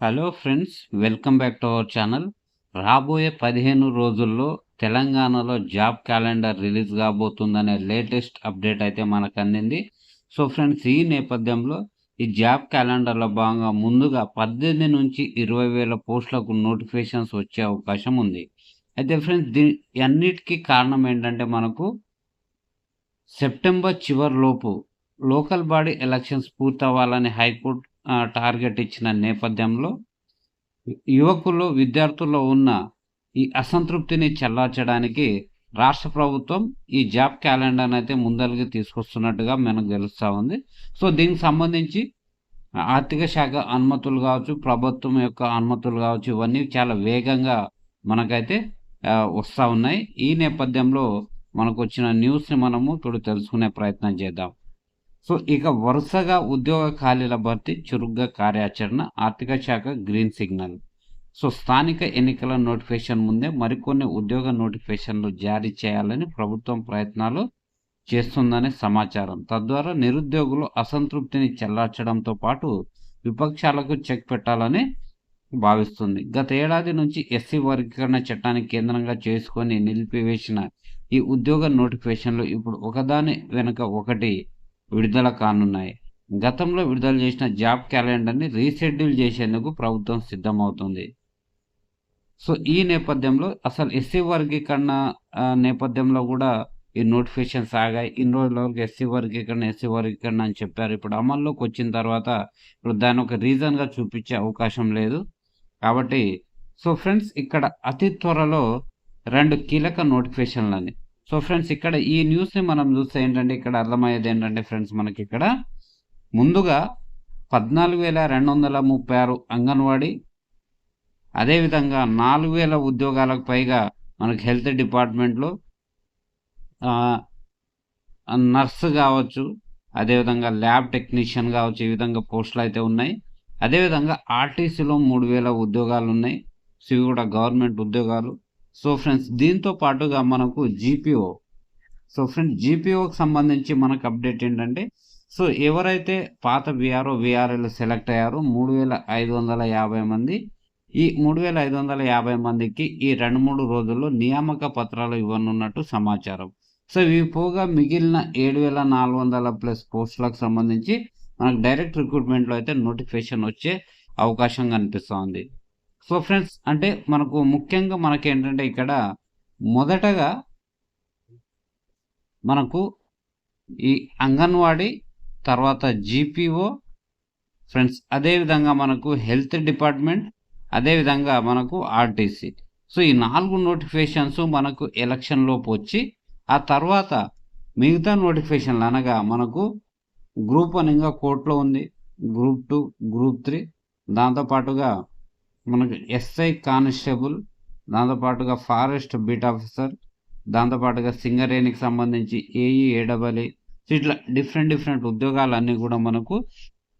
Hello friends welcome back to our channel రాబోయే పదిహేను రోజుల్లో తెలంగాణలో జాబ్ క్యాలెండర్ రిలీజ్ కాబోతుందనే లేటెస్ట్ అప్డేట్ అయితే మనకు అందింది. సో ఫ్రెండ్స్ ఈ నేపథ్యంలో ఈ జాబ్ క్యాలెండర్లో భాగంగా ముందుగా పద్దెనిమిది నుంచి ఇరవై వేల పోస్టులకు నోటిఫికేషన్స్ వచ్చే అవకాశం ఉంది. అయితే ఫ్రెండ్స్ దీ అన్నిటికీ కారణం ఏంటంటే మనకు సెప్టెంబర్ చివరిలోపు లోకల్ బాడీ ఎలక్షన్స్ పూర్తవ్వాలని హైకోర్టు టార్గెట్ ఇచ్చిన నేపథ్యంలో యువకులు విద్యార్థుల్లో ఉన్న ఈ అసంతృప్తిని చల్లార్చడానికి రాష్ట్ర ప్రభుత్వం ఈ జాబ్ క్యాలెండర్ అయితే ముందరికి తీసుకొస్తున్నట్టుగా మనకు తెలుస్తూ ఉంది. సో దీనికి సంబంధించి ఆర్థిక శాఖ అనుమతులు కావచ్చు ప్రభుత్వం యొక్క అనుమతులు కావచ్చు ఇవన్నీ చాలా వేగంగా మనకైతే వస్తూ ఉన్నాయి. ఈ నేపథ్యంలో మనకు వచ్చిన న్యూస్ని మనము ఇప్పుడు తెలుసుకునే ప్రయత్నం చేద్దాం. సో ఇక వరుసగా ఉద్యోగ ఖాళీల భర్తీ చురుగ్గా కార్యాచరణ ఆర్థిక శాఖ గ్రీన్ సిగ్నల్. సో స్థానిక ఎన్నికల నోటిఫికేషన్ ముందే మరికొన్ని ఉద్యోగ నోటిఫికేషన్లు జారీ చేయాలని ప్రభుత్వం ప్రయత్నాలు చేస్తుందనే సమాచారం. తద్వారా నిరుద్యోగులు అసంతృప్తిని చెల్లార్చడంతో పాటు విపక్షాలకు చెక్ పెట్టాలని భావిస్తుంది. గత ఏడాది నుంచి ఎస్సీ వర్గీకరణ చట్టాన్ని కేంద్రంగా చేసుకొని నిలిపివేసిన ఈ ఉద్యోగ నోటిఫికేషన్లు ఇప్పుడు ఒకదాని వెనుక ఒకటి విడుదల కానున్నాయి. గతంలో విడుదల చేసిన జాబ్ క్యాలెండర్ని రీషెడ్యూల్ చేసేందుకు ప్రభుత్వం సిద్ధమవుతుంది. సో ఈ నేపథ్యంలో అసలు ఎస్సీ వర్గీకరణ నేపథ్యంలో కూడా ఈ నోటిఫికేషన్స్ ఆగాయి. ఇన్ని రోజుల వరకు ఎస్సీ వర్గీకరణ ఎస్సీ వర్గీకరణ అని చెప్పారు. ఇప్పుడు అమల్లోకి వచ్చిన తర్వాత ఇప్పుడు దాని ఒక రీజన్గా చూపించే అవకాశం లేదు. కాబట్టి సో ఫ్రెండ్స్ ఇక్కడ అతి త్వరలో రెండు కీలక నోటిఫికేషన్లని సో ఫ్రెండ్స్ ఇక్కడ ఈ న్యూస్ని మనం చూస్తే ఏంటంటే ఇక్కడ అర్థమయ్యేది ఏంటంటే ఫ్రెండ్స్ మనకి ఇక్కడ ముందుగా పద్నాలుగు వేల రెండు వందల ముప్పై ఆరు అంగన్వాడీ అదేవిధంగా నాలుగు వేల ఉద్యోగాలకు పైగా మనకి హెల్త్ డిపార్ట్మెంట్లో నర్సు కావచ్చు అదేవిధంగా ల్యాబ్ టెక్నీషియన్ కావచ్చు ఈ విధంగా పోస్టులు అయితే ఉన్నాయి. అదేవిధంగా ఆర్టీసీలో మూడు వేల ఉద్యోగాలు ఉన్నాయి. సివి ఇవి కూడా గవర్నమెంట్ ఉద్యోగాలు. సో ఫ్రెండ్స్ దీంతో పాటుగా మనకు జీపీఓ సో ఫ్రెండ్స్ జీపీఓకి సంబంధించి మనకు అప్డేట్ ఏంటంటే సో ఎవరైతే పాత విఆర్ఓ విఆర్ఎల్ సెలెక్ట్ అయ్యారో మూడు వేల ఐదు వందల యాభై మంది ఈ మూడు వేల ఐదు వందల యాభై మందికి ఈ రెండు మూడు రోజుల్లో నియామక పత్రాలు ఇవ్వనున్నట్టు సమాచారం. సో ఇవి పోగా మిగిలిన ఏడు వేల నాలుగు వందల ప్లస్ పోస్టులకు సంబంధించి మనకు డైరెక్ట్ రిక్రూట్మెంట్లో అయితే నోటిఫికేషన్ వచ్చే అవకాశం కనిపిస్తోంది. సో ఫ్రెండ్స్ అంటే మనకు ముఖ్యంగా మనకి ఏంటంటే ఇక్కడ మొదటగా మనకు ఈ అంగన్వాడీ తర్వాత జీపీఓ ఫ్రెండ్స్ అదేవిధంగా మనకు హెల్త్ డిపార్ట్మెంట్ అదేవిధంగా మనకు ఆర్టీసీ. సో ఈ నాలుగు నోటిఫికేషన్స్ మనకు ఎలక్షన్లోపు వచ్చి ఆ తర్వాత మిగతా నోటిఫికేషన్లు అనగా మనకు గ్రూప్ వన్ ఇంకా కోర్టులో ఉంది. గ్రూప్ టూ గ్రూప్ త్రీ దాంతోపాటుగా మనకు ఎస్ఐ కానిస్టేబుల్ దాంతోపాటుగా ఫారెస్ట్ బీట్ ఆఫీసర్ దాంతోపాటుగా సింగరేణికి సంబంధించి ఏఈ ఏడబలి ఇట్లా డిఫరెంట్ డిఫరెంట్ ఉద్యోగాలన్నీ కూడా మనకు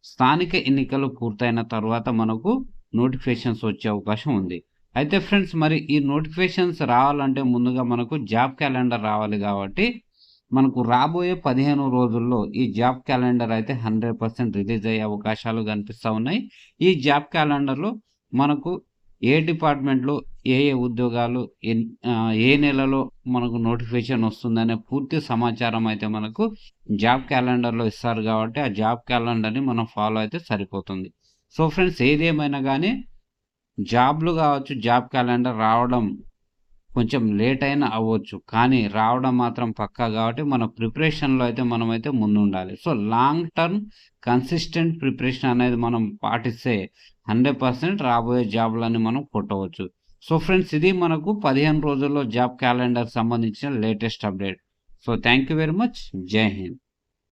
స్థానిక ఎన్నికలు పూర్తయిన తర్వాత మనకు నోటిఫికేషన్స్ వచ్చే అవకాశం ఉంది. అయితే ఫ్రెండ్స్ మరి ఈ నోటిఫికేషన్స్ రావాలంటే ముందుగా మనకు జాబ్ క్యాలెండర్ రావాలి కాబట్టి మనకు రాబోయే పదిహేను రోజుల్లో ఈ జాబ్ క్యాలెండర్ అయితే హండ్రెడ్ పర్సెంట్ రిలీజ్ అయ్యే అవకాశాలు కనిపిస్తూ ఉన్నాయి. ఈ జాబ్ క్యాలెండర్లో మనకు ఏ డిపార్ట్మెంట్లో ఏ ఏ ఉద్యోగాలు ఏ నెలలో మనకు నోటిఫికేషన్ వస్తుందనే పూర్తి సమాచారం అయితే మనకు జాబ్ క్యాలెండర్లో ఇస్తారు కాబట్టి ఆ జాబ్ క్యాలెండర్ని మనం ఫాలో అయితే సరిపోతుంది. సో ఫ్రెండ్స్ ఏదేమైనా కానీ జాబ్లు కావచ్చు జాబ్ క్యాలెండర్ రావడం కొంచెం లేట్ అయినా అవ్వచ్చు. కానీ రావడం మాత్రం పక్కా కాబట్టి మన ప్రిపరేషన్లో అయితే మనం అయితే ముందు ఉండాలి so long term consistent preparation అనేది మనం పాటిస్తే హండ్రెడ్ పర్సెంట్ రాబోయే జాబ్లని మనం కొట్టవచ్చు. సో ఫ్రెండ్స్ ఇది మనకు పదిహేను రోజుల్లో జాబ్ క్యాలెండర్ సంబంధించిన latest update. So thank you very much. Jai Hind.